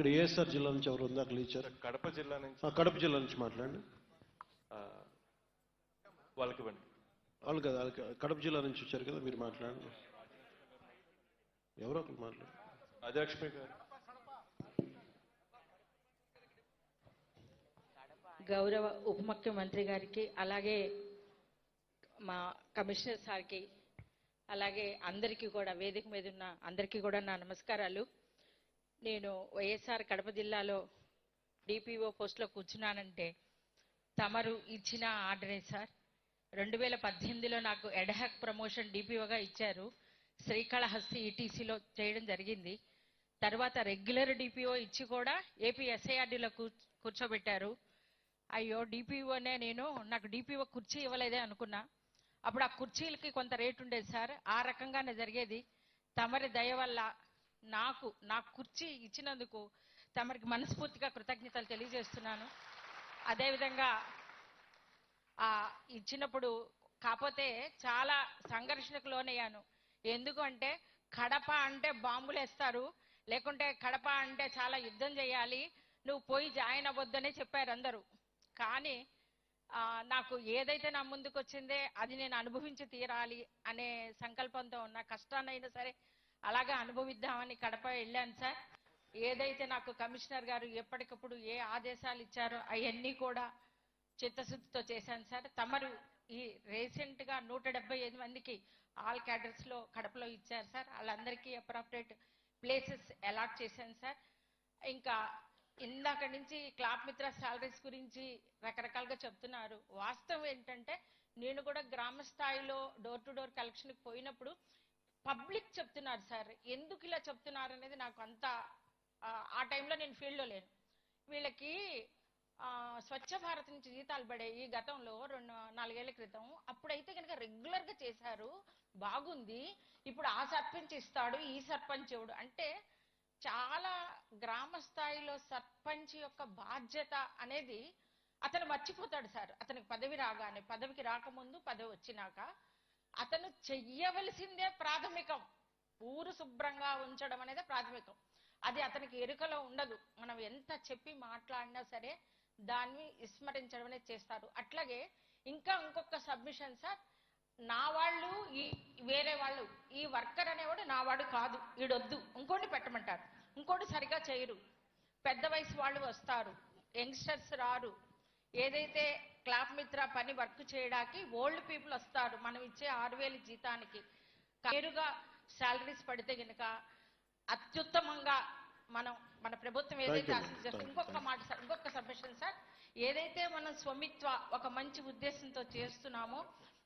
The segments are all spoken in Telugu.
ఇక్కడ ఏఎస్ఆర్ జిల్లా నుంచి ఎవరు ఉందా అక్కడ ఇచ్చారు కడప జిల్లా నుంచి కడప జిల్లా నుంచి మాట్లాడండి. ఆ, వాళ్ళకి ఇవ్వండి. వాళ్ళు కదా వాళ్ళకి కడప జిల్లా నుంచి వచ్చారు కదా మీరు మాట్లాడండి. ఎవరో ఒకరు మాట్లాడు రాజలక్ష్మి గారు. గౌరవ ఉప ముఖ్యమంత్రి గారికి అలాగే మా కమిషనర్ సార్కి అలాగే అందరికీ కూడా వేదిక మీద ఉన్న అందరికీ కూడా నా నమస్కారాలు. నేను వైఎస్ఆర్ కడప జిల్లాలో డిపిఓ పోస్ట్లో కూర్చున్నానంటే తమరు ఇచ్చిన ఆర్డరే సార్. రెండు వేల పద్దెనిమిదిలో నాకు ఎడహాక్ ప్రమోషన్ డిపిఓగా ఇచ్చారు. శ్రీకాళహస్తి ఈటీసీలో చేయడం జరిగింది. తర్వాత రెగ్యులర్ డిపిఓ ఇచ్చి కూడా ఏపీ ఎస్ఐఆర్డీలో కూర్చోబెట్టారు. అయ్యో డిపిఓనే నేను నాకు డిపిఓ కుర్చీ ఇవ్వలేదే అనుకున్నా. అప్పుడు ఆ కుర్చీలకి కొంత రేటు ఉండేది సార్. ఆ రకంగానే జరిగేది. తమరి దయ వల్ల నాకు నా కుర్చీ ఇచ్చినందుకు తమరికి మనస్ఫూర్తిగా కృతజ్ఞతలు తెలియజేస్తున్నాను. అదేవిధంగా ఆ ఇచ్చినప్పుడు కాకపోతే చాలా సంఘర్షణకు లోనయ్యాను. ఎందుకు అంటే కడప అంటే బాంబులేస్తారు లేకుంటే కడప అంటే చాలా యుద్ధం చేయాలి నువ్వు పోయి జాయిన్ అవ్వద్దనే చెప్పారు అందరూ. కానీ ఆ, నాకు ఏదైతే నా ముందుకు వచ్చిందే అది నేను అనుభవించి తీరాలి అనే సంకల్పంతో ఉన్న కష్టాన్నైనా సరే అలాగా అనుభవిద్దామని కడప వెళ్ళాను సార్. ఏదైతే నాకు కమిషనర్ గారు ఎప్పటికప్పుడు ఏ ఆదేశాలు ఇచ్చారో అవన్నీ కూడా చిత్తశుద్ధితో చేశాను సార్. తమరు ఈ రీసెంట్గా నూట డెబ్బై ఐదు మందికి ఆల్ క్యాడర్స్లో కడపలో ఇచ్చారు సార్. వాళ్ళందరికీ అప్రాప్రియేట్ ప్లేసెస్ అలాట్ చేశాను సార్. ఇంకా ఇందాక నుంచి క్లాప్ మిత్ర సాలరీస్ గురించి రకరకాలుగా చెప్తున్నారు. వాస్తవం ఏంటంటే నేను కూడా గ్రామ స్థాయిలో డోర్ టు డోర్ కలెక్షన్కి పోయినప్పుడు పబ్లిక్ చెప్తున్నారు సార్. ఎందుకు ఇలా చెప్తున్నారు అనేది నాకు అంత ఆ, టైంలో నేను ఫీల్డ్లో లేను. వీళ్ళకి స్వచ్ఛ భారత్ నుంచి జీతాలు ఈ గతంలో రెండు నాలుగేళ్ళ క్రితం. అప్పుడైతే కనుక రెగ్యులర్గా చేశారు బాగుంది. ఇప్పుడు ఆ సర్పంచ్ ఇస్తాడు ఈ సర్పంచ్ ఇవ్వడు. అంటే చాలా గ్రామ స్థాయిలో సర్పంచ్ యొక్క బాధ్యత అనేది అతను మర్చిపోతాడు సార్. అతనికి పదవి రాగానే పదవికి రాకముందు పదవి వచ్చినాక అతను చెయ్యవలసిందే ప్రాథమికం. ఊరు శుభ్రంగా ఉంచడం అనేది ప్రాథమికం. అది అతనికి ఎరుకలో ఉండదు. మనం ఎంత చెప్పి మాట్లాడినా సరే దాన్ని విస్మరించడం అనేది చేస్తారు. అట్లాగే ఇంకా ఇంకొక సబ్మిషన్ సార్ నా వాళ్ళు ఈ వేరే వాళ్ళు ఈ వర్కర్ అనేవాడు నా వాడు కాదు ఈడొద్దు ఇంకోటి పెట్టమంటారు. ఇంకోటి సరిగా చేయరు. పెద్ద వయసు వాళ్ళు వస్తారు. యంగ్స్టర్స్ రారు. ఏదైతే క్లాప్ మిత్ర పని వర్క్ చేయడానికి ఓల్డ్ పీపుల్ వస్తారు. మనం ఇచ్చే ఆరు వేల జీతానికి. నేరుగా శాలరీస్ పడితే గనుక అత్యుత్తమంగా మనం మన ప్రభుత్వం ఏదైతే you, ఇంకొక మాట సార్ ఇంకొక సబ్మిషన్ సార్. ఏదైతే మనం స్వమిత్వ ఒక మంచి ఉద్దేశంతో చేస్తున్నామో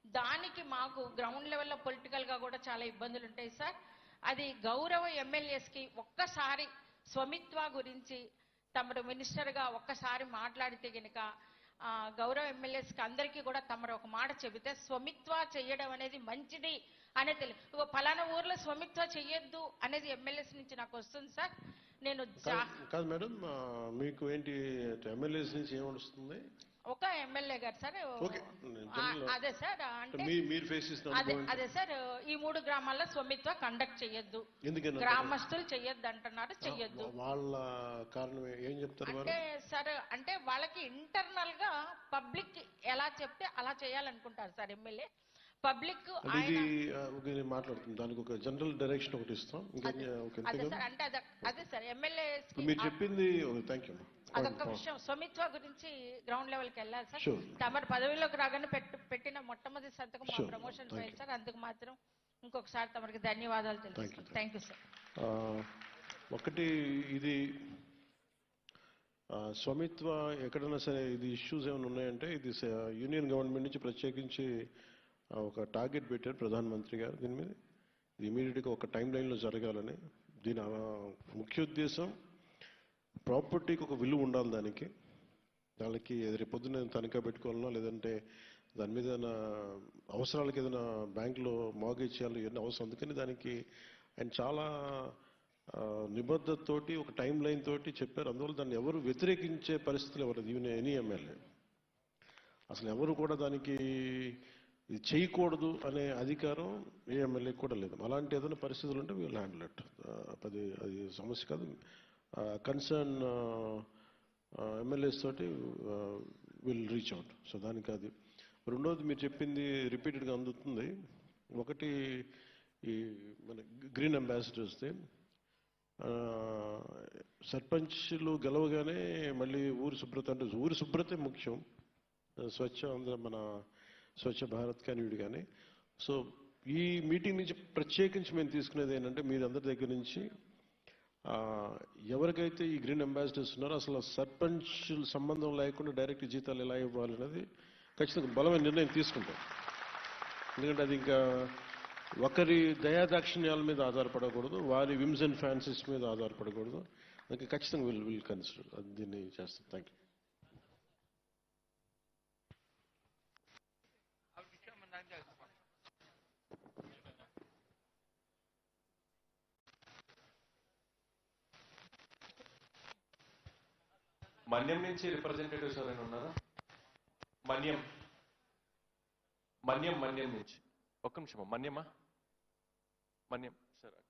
దానికి మాకు గ్రౌండ్ లెవెల్లో పొలిటికల్గా కూడా చాలా ఇబ్బందులు ఉంటాయి సార్. అది గౌరవ ఎమ్మెల్యేస్కి ఒక్కసారి స్వమిత్వ గురించి తమరు మినిస్టర్గా ఒక్కసారి మాట్లాడితే గనుక గౌరవ ఎమ్మెల్యేస్కి అందరికీ కూడా తమరు ఒక మాట చెబితే స్వమిత్వ చెయ్యడం అనేది మంచిది అనే తెలియదు ఒక పలానా ఊర్లో స్వమిత్వ చెయ్యొద్దు అనేది ఎమ్మెల్యేస్ నుంచి నాకు వస్తుంది సార్. నేను కాదు- మేడం మీకు ఏంటి ఎమ్మెల్యేస్ నుంచి ఏమొస్తుంది ఒక ఎమ్మెల్యే గారు సార్ ఓకే. అదే సార్ అంటే మీ మీరు ఫేస్ చేసిన అదే అనుభవం అదే సార్ ఈ మూడు గ్రామాల్లో స్వమిత్వ కండక్ట్ చెయ్యొద్దు. ఎందుకని గ్రామస్తులు చెయ్యొద్దు అంటున్నారు చెయ్యొద్దు. వాళ్ళ కారణం ఏం చెప్తారు వారు? అంటే సార్ అంటే వాళ్ళకి ఇంటర్నల్గా పబ్లిక్ ఎలా చెప్తే అలా చేయాలనుకుంటారు సార్ ఎమ్మెల్యే. పబ్లిక్ అంటే ఆయన ఇది ఆ, ఒక నేను మాట్లాడుతుంది దానికి ఒక జనరల్ డైరెక్షన్ ఒకటి ఇస్తాం. ఇంకా ఓకే అంతే అదే కదా సార్ అంటే అదే అదే సార్ ఎమ్మెల్యే ఇప్పుడు మీరు చెప్పింది థ్యాంక్ యూ అదొక విషయం స్వమిత్వ గురించి గ్రౌండ్ లెవెల్కి వెళ్ళాలి సార్. తమరు పదవిలోకి రాగానే పెట్టు పెట్టిన మొట్టమొదటి సంతకం మా. Promotion file. సార్ అందుకు మాత్రం ఇంకొకసారి తమరికి ధన్యవాదాలు. తెలుసు థ్యాంక్ యూ సార్ ఒకటి ఇది స్వామిత్వ ఎక్కడైనా సరే ఇది ఇష్యూస్ ఏమైనా ఉన్నాయంటే ఇది యూనియన్ గవర్నమెంట్ నుంచి ప్రత్యేకించి ఒక టార్గెట్ పెట్టారు ప్రధానమంత్రి గారు దీని మీద ఇది ఇమీడియట్గా ఒక టైం లైన్లో జరగాలని దీని ముఖ్య ఉద్దేశం ప్రాపర్టీకి ఒక విలువ ఉండాలి దానికి. దానికి రేపు నేను తనఖా పెట్టుకోవాలన్నా లేదంటే దాని మీద ఏదైనా అవసరాలకి ఏదైనా బ్యాంకులో మార్గేజ్ చేయాలి ఇవన్నీ అవసరం. అందుకని దానికి ఆయన చాలా నిబద్ధతతోటి ఒక టైం లైన్ తోటి చెప్పారు. అందువల్ల దాన్ని ఎవరు వ్యతిరేకించే పరిస్థితులు ఎవరు ఈవెన్ ఎనీ ఎమ్మెల్యే. అసలు ఎవరు కూడా దానికి ఇది చేయకూడదు అనే అధికారం ఏ ఎమ్మెల్యే కూడా లేదు. అలాంటి ఏదైనా పరిస్థితులు ఉంటే వీళ్ళు హ్యాండిల్ అది అది సమస్య కాదు. కన్సర్న్ ఎమ్మెల్యేస్ తోటి విల్ రీచ్ అవుట్ సో దానికి అది. రెండోది మీరు చెప్పింది రిపీటెడ్గా అందుతుంది. ఒకటి ఈ మన గ్రీన్ అంబాసిడర్స్ది సర్పంచ్లు గెలవగానే మళ్ళీ ఊరి శుభ్రత అంటే ఊరి శుభ్రతే ముఖ్యం. స్వచ్ఛ ఆంధ్ర మన స్వచ్ఛ భారత్ కానీ వీడు కానీ సో ఈ మీటింగ్ నుంచి ప్రత్యేకించి మేము తీసుకునేది ఏంటంటే మీరందరి దగ్గర నుంచి ఆ, ఎవరికైతే ఈ గ్రీన్ అంబాసిడర్స్ ఉన్నారో అసలు సర్పంచ్ సంబంధం లేకుండా డైరెక్ట్ జీతాలు ఎలా ఇవ్వాలనేది ఖచ్చితంగా బలమైన నిర్ణయం తీసుకుంటాం ఎందుకంటే అది ఇంకా ఒకరి దయాదాక్షిణ్యాల మీద ఆధారపడకూడదు వారి విమ్స్ అండ్ ఫ్యాన్సీస్ మీద ఆధారపడకూడదు. అందుకే ఖచ్చితంగా విల్ విల్ కన్సిడర్. దీన్ని చేస్తాం. థ్యాంక్ యూ మన్యం నుంచి రిప్రజెంటేటివ్స్ ఎవరైనా ఉన్నారా? మన్యం. మన్యం మన్యం నుంచి. ఒక్క నిమిషం మన్యమా? మన్యం. సార్ అక్కడ.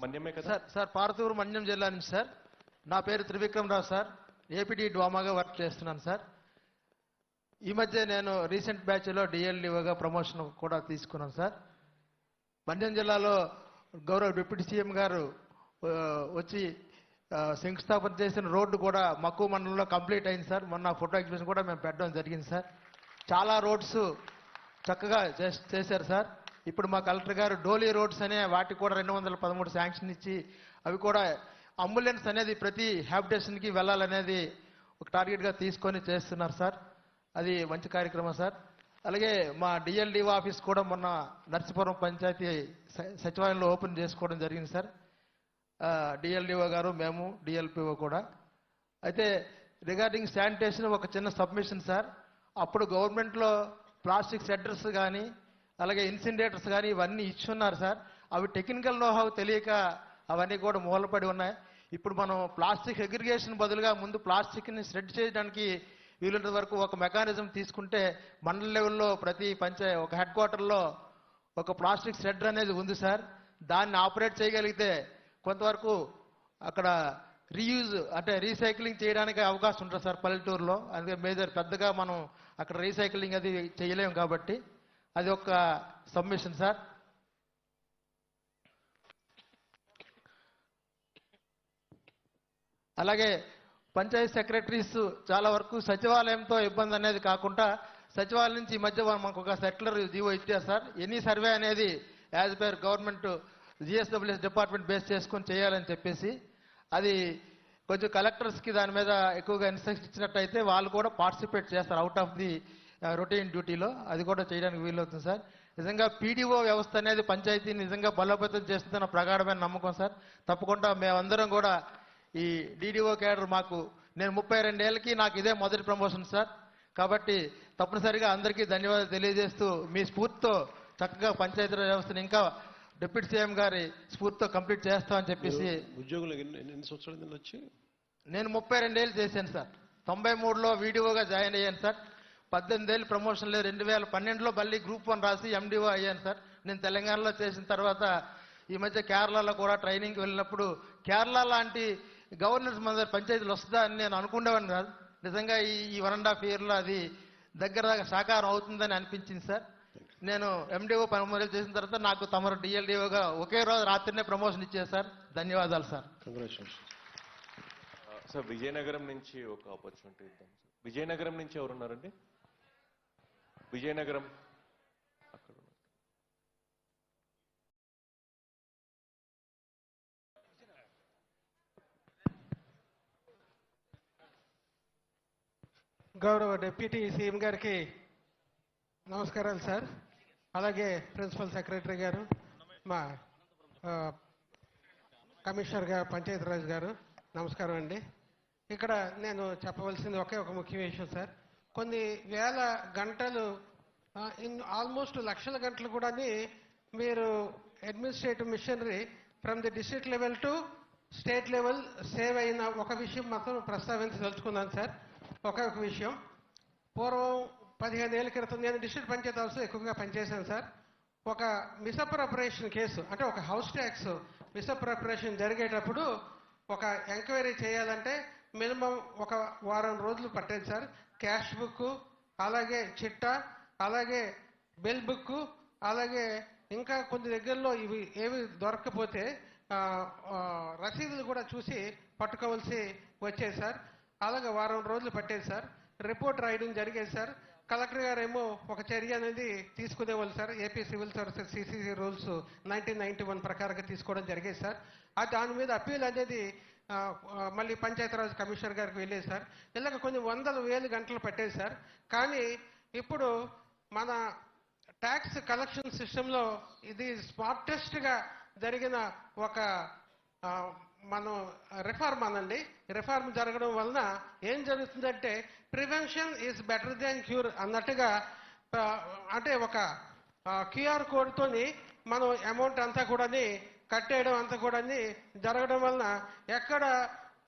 మన్యమే కదా? సార్ సార్ పార్తూరు మన్యం జిల్లా నుంచి సార్. నా పేరు త్రివిక్రమ్ రావు సార్. ఏపీటీ డ్వామాగా వర్క్ చేస్తున్నాను సార్. ఈ మధ్య నేను రీసెంట్ బ్యాచ్లో డిఎల్డిఓగా ప్రమోషన్ కూడా తీసుకున్నాను సార్. మన్యం జిల్లాలో గౌరవ డిప్యూటీ సీఎం గారు వచ్చి శంకుస్థాపన చేసిన రోడ్డు కూడా మక్కువ మండలంలో కంప్లీట్ అయింది సార్. మొన్న ఫోటో ఎగ్జిబిషన్ కూడా మేము పెట్టడం జరిగింది సార్. చాలా రోడ్స్ చక్కగా చేస్- చేశారు సార్. ఇప్పుడు మా కలెక్టర్ గారు డోలీ రోడ్స్ అనే వాటికి కూడా రెండు వందల పదమూడు శాంక్షన్ ఇచ్చి అవి కూడా అంబులెన్స్ అనేది ప్రతి హ్యాబిటేషన్కి వెళ్ళాలనేది ఒక టార్గెట్గా తీసుకొని చేస్తున్నారు సార్. అది మంచి కార్యక్రమం సార్. అలాగే మా డిఎల్డిఓ ఆఫీస్ కూడా మొన్న నర్సీపురం పంచాయతీ స- సచివాలయంలో ఓపెన్ చేసుకోవడం జరిగింది సార్. డిఎల్డిఓ గారు మేము డిఎల్పిఓ కూడా. అయితే రిగార్డింగ్ శానిటేషన్ ఒక చిన్న సబ్మిషన్ సార్ అప్పుడు గవర్నమెంట్లో ప్లాస్టిక్ షెడ్డర్స్ కానీ అలాగే ఇన్సినరేటర్స్ కానీ ఇవన్నీ ఇచ్చున్నారు సార్ అవి టెక్నికల్ నోహావ్ తెలియక అవన్నీ కూడా మూలపడి ఉన్నాయి. ఇప్పుడు మనం ప్లాస్టిక్ అగ్రిగేషన్ బదులుగా ముందు ప్లాస్టిక్ని షెడ్ చేయడానికి వీలున్నంత వరకు ఒక మెకానిజం తీసుకుంటే మండల లెవెల్లో ప్రతి పంచ ఒక హెడ్ క్వార్టర్లో ఒక ప్లాస్టిక్ షెడ్ అనేది ఉంది సార్ దాన్ని ఆపరేట్ చేయగలిగితే కొంతవరకు అక్కడ రీయూజ్ అంటే రీసైక్లింగ్ చేయడానికి అవకాశం ఉంటుంది సార్ పల్లెటూరులో. అందుకే మేజర్ పెద్దగా మనం అక్కడ రీసైక్లింగ్ అది చేయలేము కాబట్టి అది ఒక సబ్మిషన్ సార్. అలాగే పంచాయతీ సెక్రటరీస్ చాలా వరకు సచివాలయంతో ఇబ్బంది అనేది కాకుండా సచివాలయం నుంచి ఈ మధ్య మనకు ఒక సెటిలర్ జీవో ఇచ్చారు సార్. ఎనీ సర్వే అనేది as per government GSWS department base చేసుకొని చేయాలని చెప్పేసి అది కొంచెం కలెక్టర్స్కి దాని మీద ఎక్కువగా ఇన్స్ట్రక్షన్ ఇచ్చినట్టయితే వాళ్ళు కూడా పార్టిసిపేట్ చేస్తారు అవుట్ ఆఫ్ ది రొటీన్ డ్యూటీలో అది కూడా చేయడానికి వీలవుతుంది సార్ నిజంగా పీడీఓ వ్యవస్థ అనేది పంచాయతీని నిజంగా బలోపేతం చేస్తుందన్న ప్రగాఢమైన నమ్మకం సార్ తప్పకుండా మేమందరం కూడా ఈ డీడీఓ క్యాడర్ మాకు నేను ముప్పై రెండేళ్ళకి నాకు ఇదే మొదటి ప్రమోషన్ సార్ కాబట్టి తప్పనిసరిగా అందరికీ ధన్యవాదాలు తెలియజేస్తూ మీ స్ఫూర్తితో చక్కగా పంచాయతీ వ్యవస్థను ఇంకా డిప్యూటీ సీఎం గారి స్ఫూర్తితో కంప్లీట్ చేస్తామని చెప్పేసి ఉద్యోగులకు ఎన్ని సంవత్సరాలు వచ్చి నేను ముప్పై రెండేళ్ళు చేశాను సార్. తొంభై మూడులో వీడియోగా జాయిన్ అయ్యాను సార్. పద్దెనిమిది ఏళ్ళు ప్రమోషన్ లేదు. రెండు వేల పన్నెండులో మళ్ళీ గ్రూప్ వన్ రాసి ఎండిఓ అయ్యాను సార్. నేను తెలంగాణలో చేసిన తర్వాత ఈ మధ్య కేరళలో కూడా ట్రైనింగ్కి వెళ్ళినప్పుడు కేరళ లాంటి గవర్నెన్స్ మన దగ్గర పంచాయతీలు వస్తుందా అని నేను అనుకునేవాడిని కాదు. నిజంగా ఈ ఈ వన్ అండ్ హాఫ్ ఇయర్లో అది దగ్గర దగ్గర సాకారం అవుతుందని అనిపించింది సార్. నేను ఎండిఓ పని చేసిన తర్వాత నాకు తమరు డిఎల్డిఓగా ఒకే రోజు రాత్రినే ప్రమోషన్ ఇచ్చారు సార్. ధన్యవాదాలు సార్. సార్ విజయనగరం నుంచి ఒక ఆపర్చునిటీ ఇద్దాం సార్ విజయనగరం నుంచి ఎవరున్నారండి? విజయనగరం. అక్కడ. గౌరవ డిప్యూటీ సీఎం గారికి నమస్కారాలు సార్. అలాగే ప్రిన్సిపల్ సెక్రటరీ గారు మా కమిషనర్ గారు పంచాయతీరాజ్ గారు నమస్కారం అండి. ఇక్కడ నేను చెప్పవలసింది ఒకే ఒక ముఖ్య విషయం సార్. కొన్ని వేల గంటలు ఇన్ ఆల్మోస్ట్ లక్షల గంటలు కూడా మీరు administrative machinery from the district level to state level save అయిన ఒక విషయం మాత్రం ప్రస్తావించదలుచుకున్నాను సార్. ఒకే ఒక విషయం. పూర్వం పదిహేను ఏళ్ళ క్రితం నేను డిస్ట్రిక్ట్ పంచాయతీ హౌస్ ఎక్కువగా పనిచేశాను సార్. ఒక మిసప్రపరేషన్ కేసు అంటే ఒక హౌస్ ట్యాక్స్ మిసప్రపరేషన్ జరిగేటప్పుడు ఒక ఎంక్వైరీ చేయాలంటే మినిమం ఒక వారం రోజులు పట్టేది సార్. క్యాష్ బుక్ అలాగే చిట్టా అలాగే బిల్ బుక్ అలాగే ఇంకా కొన్ని దగ్గరలో ఇవి ఏవి దొరకకపోతే రసీదులు కూడా చూసి పట్టుకోవాల్సి వచ్చేది సార్. అలాగే వారం రోజులు పట్టేది సార్. రిపోర్ట్ రాయడం జరిగేది సార్. కలెక్టర్ గారు ఏమో ఒక చర్య అనేది తీసుకునేవాళ్ళు sir. AP civil services CCC rules nineteen ninety one ప్రకారంగా తీసుకోవడం జరిగేది సార్. ఆ దాని మీద అప్పీల్ అనేది మళ్ళీ పంచాయతీరాజ్ కమిషనర్ గారికి వెళ్ళేది సార్. ఇలాగ కొన్ని వందల వేలు గంటలు పట్టేది సార్. కానీ ఇప్పుడు మన ట్యాక్స్ కలెక్షన్ సిస్టంలో ఇది స్మార్టెస్ట్గా జరిగిన ఒక మనం రిఫార్మ్ అనండి. రిఫార్మ్ జరగడం వలన ఏం జరుగుతుందంటే prevention is better than cure అన్నట్టుగా అంటే ఒక క్యూఆర్ కోడ్తోని మనం అమౌంట్ అంతా కూడాని కట్టేయడం అంతా కూడాని జరగడం వలన ఎక్కడ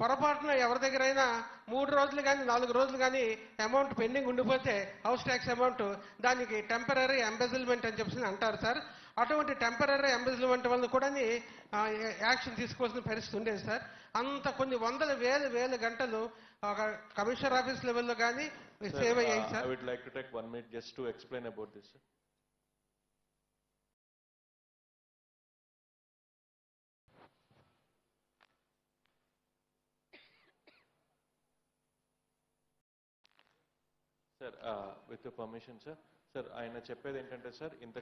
పొరపాటున ఎవరి దగ్గరైనా మూడు రోజులు కానీ నాలుగు రోజులు కానీ అమౌంట్ పెండింగ్ ఉండిపోతే హౌస్ ట్యాక్స్ అమౌంట్ దానికి టెంపరీ ఎంబెజిల్మెంట్ అని చెప్పి అంటారు సార్. అటువంటి టెంపరీ ఎంబెజిల్మెంట్ వల్ల కూడా యాక్షన్ తీసుకోవాల్సిన పరిస్థితి ఉండేది సార్. అంత కొన్ని వందల వేల వేల గంటలు ఒక కమిషనర్ ఆఫీస్ లెవెల్లో కానీ సేవ్ అయ్యాయి I sir. Would like to take one minute just to explain about this sir with permission sir sir ఆయన చెప్పేది ఏంటంటే సార్ ఇంత